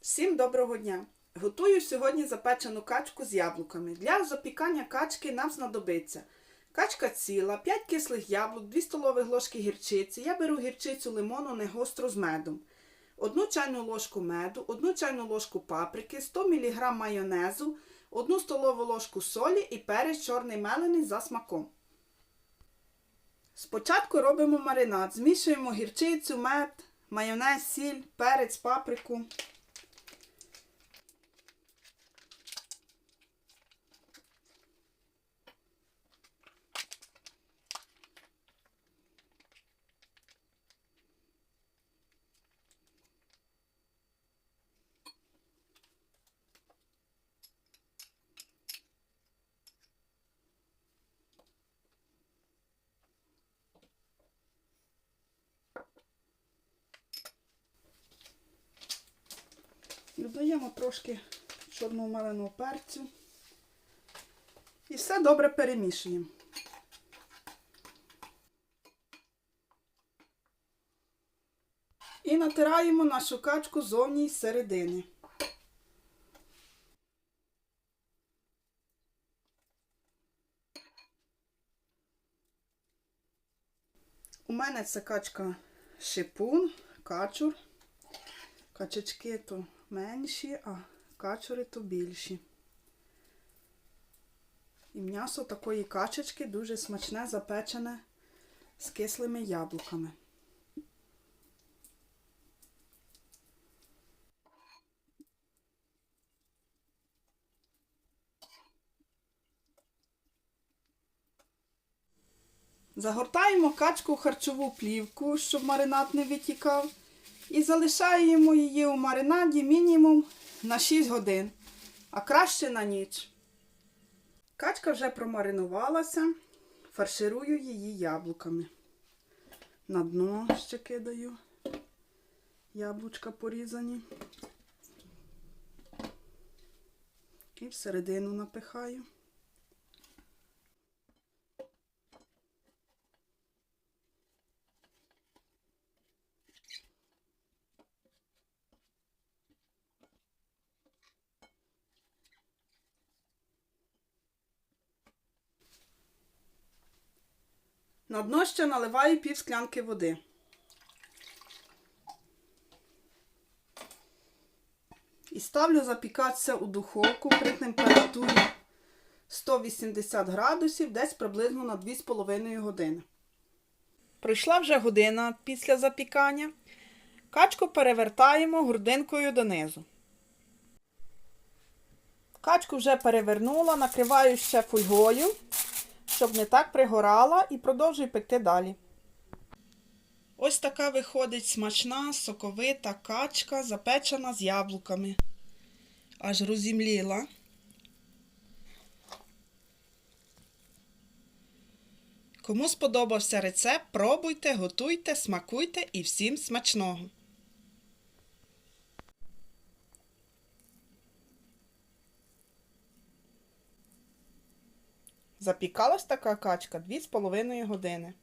Всім доброго дня! Готую сьогодні запечену качку з яблуками. Для запікання качки нам знадобиться качка ціла, 5 кислих яблук, 2 столові ложки гірчиці. Я беру гірчицю лимону не гостру з медом. 1 чайну ложку меду, 1 чайну ложку паприки, 100 мг майонезу, 1 столову ложку солі і перець чорний мелений за смаком. Спочатку робимо маринад. Змішуємо гірчицю, мед, майонез, сіль, перець, паприку. Додаємо трошки чорного меленого перцю. І все добре перемішуємо. І натираємо нашу качку зовні і середини. У мене це качка шипун, качур. Качечки то менші, а качури то більші. І м'ясо такої качечки дуже смачне, запечене з кислими яблуками. Загортаємо качку в харчову плівку, щоб маринад не витікав. І залишаємо її у маринаді мінімум на 6 годин, а краще на ніч. Качка вже промаринувалася, фарширую її яблуками. На дно ще кидаю яблучка порізані. І всередину напихаю. На дно ще наливаю пів склянки води. І ставлю запікатися у духовку при температурі 180 градусів, десь приблизно на 2,5 години. Пройшла вже година після запікання. Качку перевертаємо грудинкою донизу. Качку вже перевернула, накриваю ще фольгою щоб не так пригорала, і продовжуй пекти далі. Ось така виходить смачна, соковита качка, запечена з яблуками. Аж розімліла. Кому сподобався рецепт, пробуйте, готуйте, смакуйте і всім смачного! Запікалась така качка 2,5 години.